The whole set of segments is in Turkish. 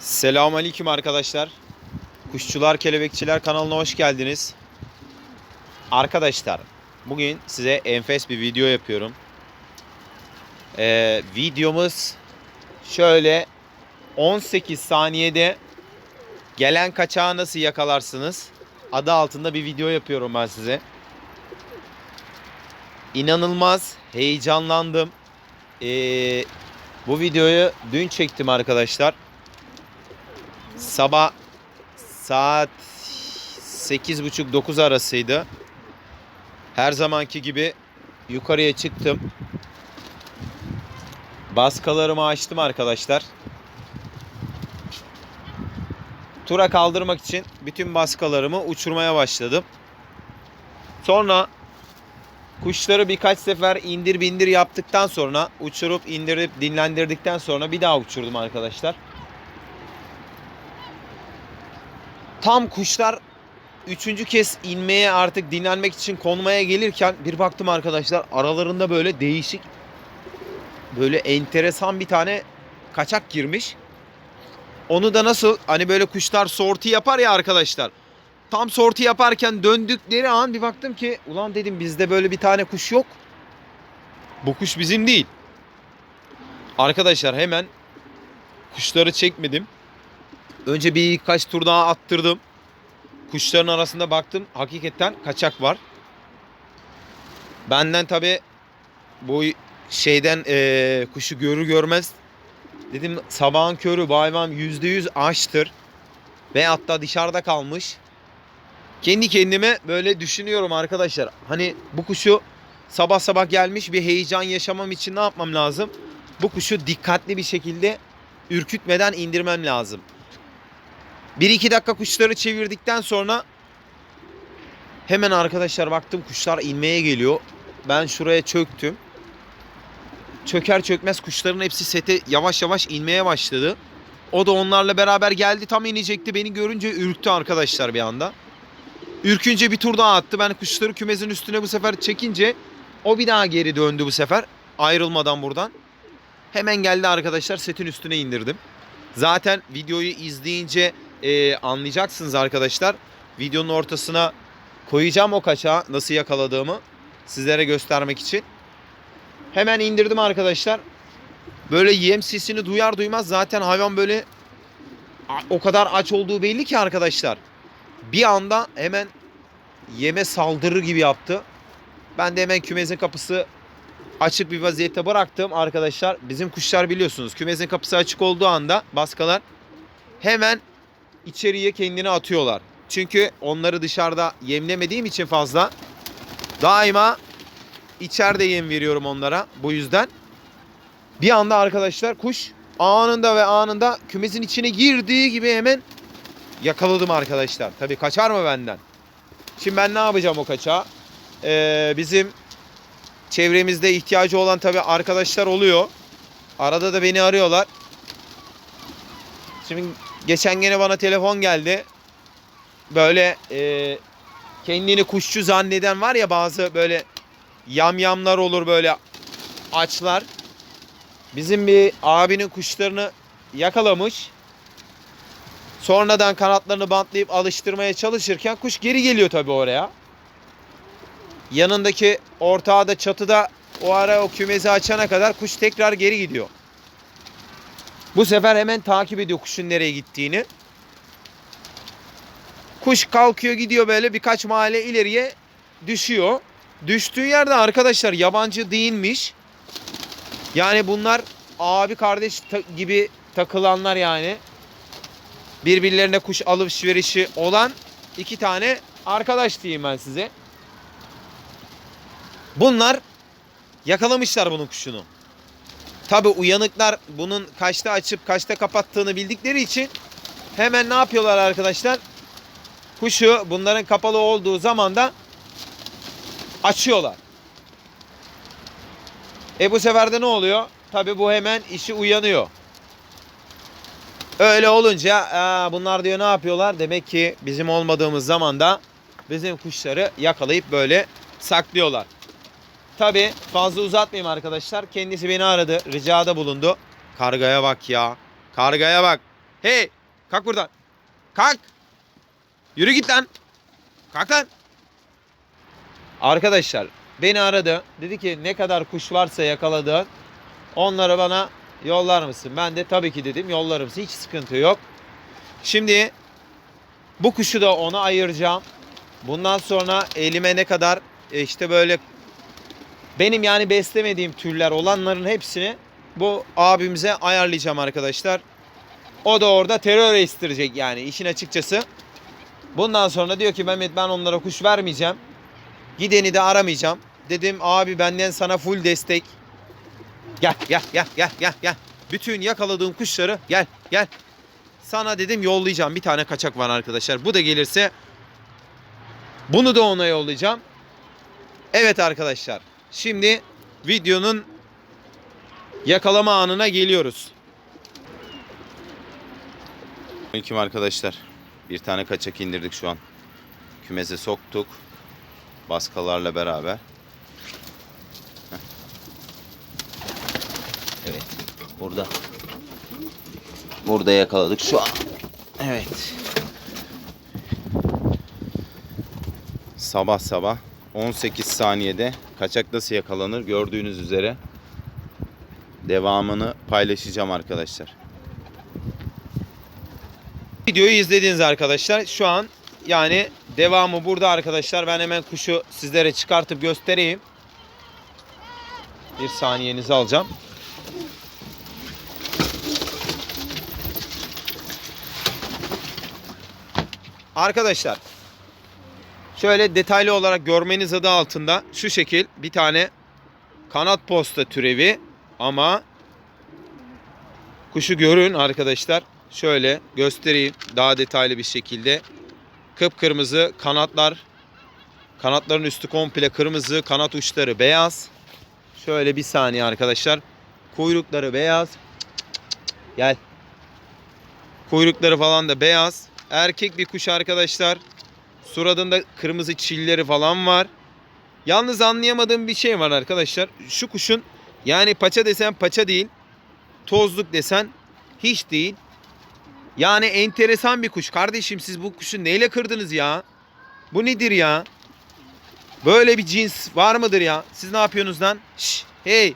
Selamünaleyküm arkadaşlar. Kuşçular Kelebekçiler kanalına hoş geldiniz. Arkadaşlar bugün size enfes bir video yapıyorum. Ee, videomuz şöyle 18 saniyede gelen kaçağı nasıl yakalarsınız adı altında bir video yapıyorum ben size. İnanılmaz heyecanlandım. Ee, bu videoyu dün çektim arkadaşlar. Sabah saat 8.30-9 arasıydı. Her zamanki gibi yukarıya çıktım. Baskalarımı açtım arkadaşlar. Tura kaldırmak için bütün baskalarımı uçurmaya başladım. Sonra kuşları birkaç sefer indir bindir yaptıktan sonra uçurup indirip dinlendirdikten sonra bir daha uçurdum arkadaşlar. Tam kuşlar üçüncü kez inmeye artık dinlenmek için konmaya gelirken bir baktım arkadaşlar aralarında böyle değişik böyle enteresan bir tane kaçak girmiş. Onu da nasıl hani böyle kuşlar sorti yapar ya arkadaşlar. Tam sorti yaparken döndükleri an bir baktım ki ulan dedim bizde böyle bir tane kuş yok. Bu kuş bizim değil. Arkadaşlar hemen kuşları çekmedim. Önce bir birkaç tur daha attırdım. Kuşların arasında baktım. Hakikaten kaçak var. Benden tabi bu şeyden eee, kuşu görür görmez dedim sabahın körü bu hayvan %100 açtır. Ve hatta dışarıda kalmış. Kendi kendime böyle düşünüyorum arkadaşlar. Hani bu kuşu sabah sabah gelmiş bir heyecan yaşamam için ne yapmam lazım? Bu kuşu dikkatli bir şekilde ürkütmeden indirmem lazım. 1-2 dakika kuşları çevirdikten sonra hemen arkadaşlar baktım kuşlar inmeye geliyor. Ben şuraya çöktüm. Çöker çökmez kuşların hepsi sete yavaş yavaş inmeye başladı. O da onlarla beraber geldi tam inecekti. Beni görünce ürktü arkadaşlar bir anda. Ürkünce bir tur daha attı. Ben kuşları kümesin üstüne bu sefer çekince o bir daha geri döndü bu sefer. Ayrılmadan buradan. Hemen geldi arkadaşlar setin üstüne indirdim. Zaten videoyu izleyince e, anlayacaksınız arkadaşlar. Videonun ortasına koyacağım o kaçağı nasıl yakaladığımı sizlere göstermek için. Hemen indirdim arkadaşlar. Böyle yem sesini duyar duymaz zaten hayvan böyle o kadar aç olduğu belli ki arkadaşlar. Bir anda hemen yeme saldırır gibi yaptı. Ben de hemen kümesin kapısı açık bir vaziyette bıraktım arkadaşlar. Bizim kuşlar biliyorsunuz kümesin kapısı açık olduğu anda baskalar hemen içeriye kendini atıyorlar. Çünkü onları dışarıda yemlemediğim için fazla daima içeride yem veriyorum onlara. Bu yüzden bir anda arkadaşlar kuş anında ve anında kümesin içine girdiği gibi hemen yakaladım arkadaşlar. Tabii kaçar mı benden? Şimdi ben ne yapacağım o kaçağı? Ee, bizim çevremizde ihtiyacı olan tabii arkadaşlar oluyor. Arada da beni arıyorlar. Şimdi geçen gene bana telefon geldi. Böyle e, kendini kuşçu zanneden var ya bazı böyle yamyamlar olur böyle açlar. Bizim bir abinin kuşlarını yakalamış. Sonradan kanatlarını bantlayıp alıştırmaya çalışırken kuş geri geliyor tabii oraya. Yanındaki ortağı da çatıda o ara o kümesi açana kadar kuş tekrar geri gidiyor. Bu sefer hemen takip ediyor kuşun nereye gittiğini. Kuş kalkıyor gidiyor böyle birkaç mahalle ileriye düşüyor. Düştüğü yerde arkadaşlar yabancı değilmiş. Yani bunlar abi kardeş ta- gibi takılanlar yani. Birbirlerine kuş alışverişi olan iki tane arkadaş diyeyim ben size. Bunlar yakalamışlar bunun kuşunu. Tabi uyanıklar bunun kaçta açıp kaçta kapattığını bildikleri için hemen ne yapıyorlar arkadaşlar? Kuşu bunların kapalı olduğu zaman da açıyorlar. E bu sefer de ne oluyor? Tabi bu hemen işi uyanıyor. Öyle olunca aa, bunlar diyor ne yapıyorlar? Demek ki bizim olmadığımız zaman da bizim kuşları yakalayıp böyle saklıyorlar. Tabi fazla uzatmayayım arkadaşlar. Kendisi beni aradı. Ricada bulundu. Kargaya bak ya. Kargaya bak. Hey kalk buradan. Kalk. Yürü git lan. Kalk lan. Arkadaşlar beni aradı. Dedi ki ne kadar kuş varsa yakaladı. Onları bana yollar mısın? Ben de tabii ki dedim yollarım. Hiç sıkıntı yok. Şimdi bu kuşu da ona ayıracağım. Bundan sonra elime ne kadar e, işte böyle benim yani beslemediğim türler olanların hepsini bu abimize ayarlayacağım arkadaşlar. O da orada terör estirecek yani işin açıkçası. Bundan sonra diyor ki Mehmet ben onlara kuş vermeyeceğim. Gideni de aramayacağım. Dedim abi benden sana full destek. Gel gel gel gel gel gel. Bütün yakaladığım kuşları gel gel. Sana dedim yollayacağım. Bir tane kaçak var arkadaşlar. Bu da gelirse bunu da ona yollayacağım. Evet arkadaşlar. Şimdi videonun yakalama anına geliyoruz. Aleyküm arkadaşlar. Bir tane kaçak indirdik şu an. Kümese soktuk. Baskalarla beraber. Evet. Burada. Burada yakaladık şu an. Evet. Sabah sabah 18 saniyede kaçak nasıl yakalanır gördüğünüz üzere devamını paylaşacağım arkadaşlar. Videoyu izlediniz arkadaşlar. Şu an yani devamı burada arkadaşlar. Ben hemen kuşu sizlere çıkartıp göstereyim. Bir saniyenizi alacağım. Arkadaşlar şöyle detaylı olarak görmeniz adı altında şu şekil bir tane kanat posta türevi ama kuşu görün arkadaşlar. Şöyle göstereyim daha detaylı bir şekilde. Kıpkırmızı kanatlar. Kanatların üstü komple kırmızı, kanat uçları beyaz. Şöyle bir saniye arkadaşlar. Kuyrukları beyaz. Gel. Kuyrukları falan da beyaz. Erkek bir kuş arkadaşlar. Suratında kırmızı çilleri falan var. Yalnız anlayamadığım bir şey var arkadaşlar. Şu kuşun yani paça desen paça değil. Tozluk desen hiç değil. Yani enteresan bir kuş. Kardeşim siz bu kuşu neyle kırdınız ya? Bu nedir ya? Böyle bir cins var mıdır ya? Siz ne yapıyorsunuz lan? Şş, hey.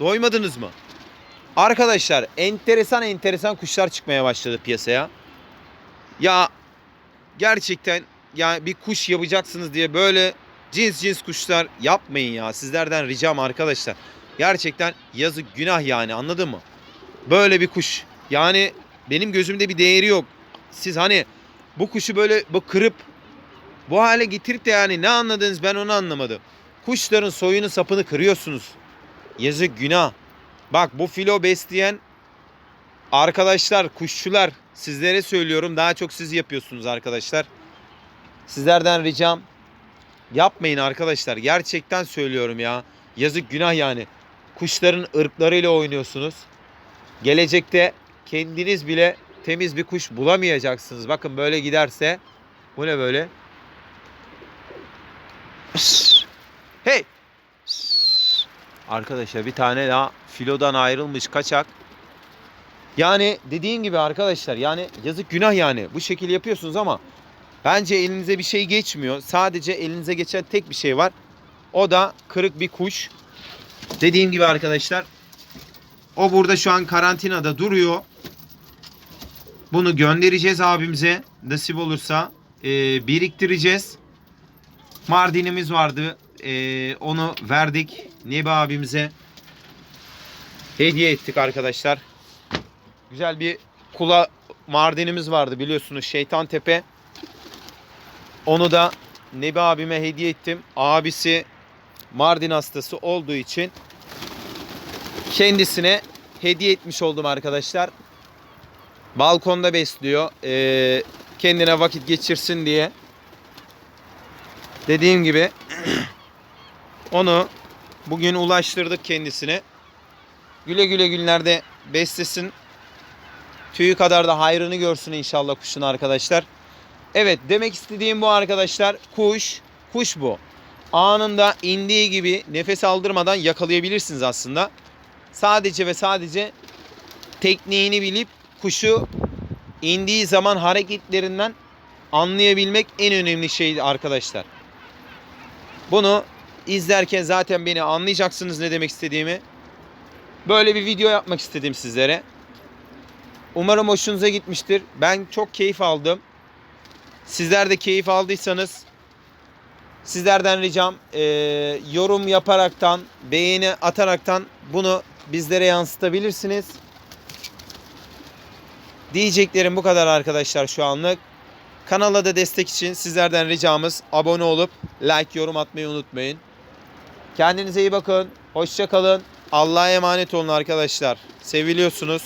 Doymadınız mı? Arkadaşlar enteresan enteresan kuşlar çıkmaya başladı piyasaya. Ya gerçekten ya bir kuş yapacaksınız diye böyle cins cins kuşlar yapmayın ya. Sizlerden ricam arkadaşlar. Gerçekten yazık günah yani anladın mı? Böyle bir kuş. Yani benim gözümde bir değeri yok. Siz hani bu kuşu böyle bu kırıp bu hale getirip de yani ne anladınız ben onu anlamadım. Kuşların soyunu sapını kırıyorsunuz. Yazık günah. Bak bu filo besleyen arkadaşlar kuşçular sizlere söylüyorum daha çok siz yapıyorsunuz arkadaşlar. Sizlerden ricam yapmayın arkadaşlar. Gerçekten söylüyorum ya. Yazık günah yani. Kuşların ırklarıyla oynuyorsunuz. Gelecekte kendiniz bile temiz bir kuş bulamayacaksınız. Bakın böyle giderse bu ne böyle? Hey! Arkadaşlar bir tane daha filodan ayrılmış kaçak. Yani dediğim gibi arkadaşlar yani yazık günah yani. Bu şekil yapıyorsunuz ama bence elinize bir şey geçmiyor. Sadece elinize geçen tek bir şey var. O da kırık bir kuş. Dediğim gibi arkadaşlar o burada şu an karantinada duruyor. Bunu göndereceğiz abimize. Nasip olursa e, biriktireceğiz. Mardinimiz vardı. E, onu verdik Nebi abimize. Hediye ettik arkadaşlar. Güzel bir kula Mardinimiz vardı biliyorsunuz Şeytan Tepe. Onu da Nebi abime hediye ettim. Abisi Mardin hastası olduğu için kendisine hediye etmiş oldum arkadaşlar. Balkonda besliyor. Ee, kendine vakit geçirsin diye. Dediğim gibi onu bugün ulaştırdık kendisine. Güle güle günlerde beslesin. Tüyü kadar da hayrını görsün inşallah kuşun arkadaşlar. Evet demek istediğim bu arkadaşlar. Kuş, kuş bu. Anında indiği gibi nefes aldırmadan yakalayabilirsiniz aslında. Sadece ve sadece tekniğini bilip kuşu indiği zaman hareketlerinden anlayabilmek en önemli şey arkadaşlar. Bunu izlerken zaten beni anlayacaksınız ne demek istediğimi. Böyle bir video yapmak istedim sizlere. Umarım hoşunuza gitmiştir. Ben çok keyif aldım. Sizler de keyif aldıysanız sizlerden ricam eee, yorum yaparaktan, beğeni ataraktan bunu bizlere yansıtabilirsiniz. Diyeceklerim bu kadar arkadaşlar şu anlık. Kanala da destek için sizlerden ricamız abone olup like, yorum atmayı unutmayın. Kendinize iyi bakın. Hoşça kalın. Allah'a emanet olun arkadaşlar. Seviliyorsunuz.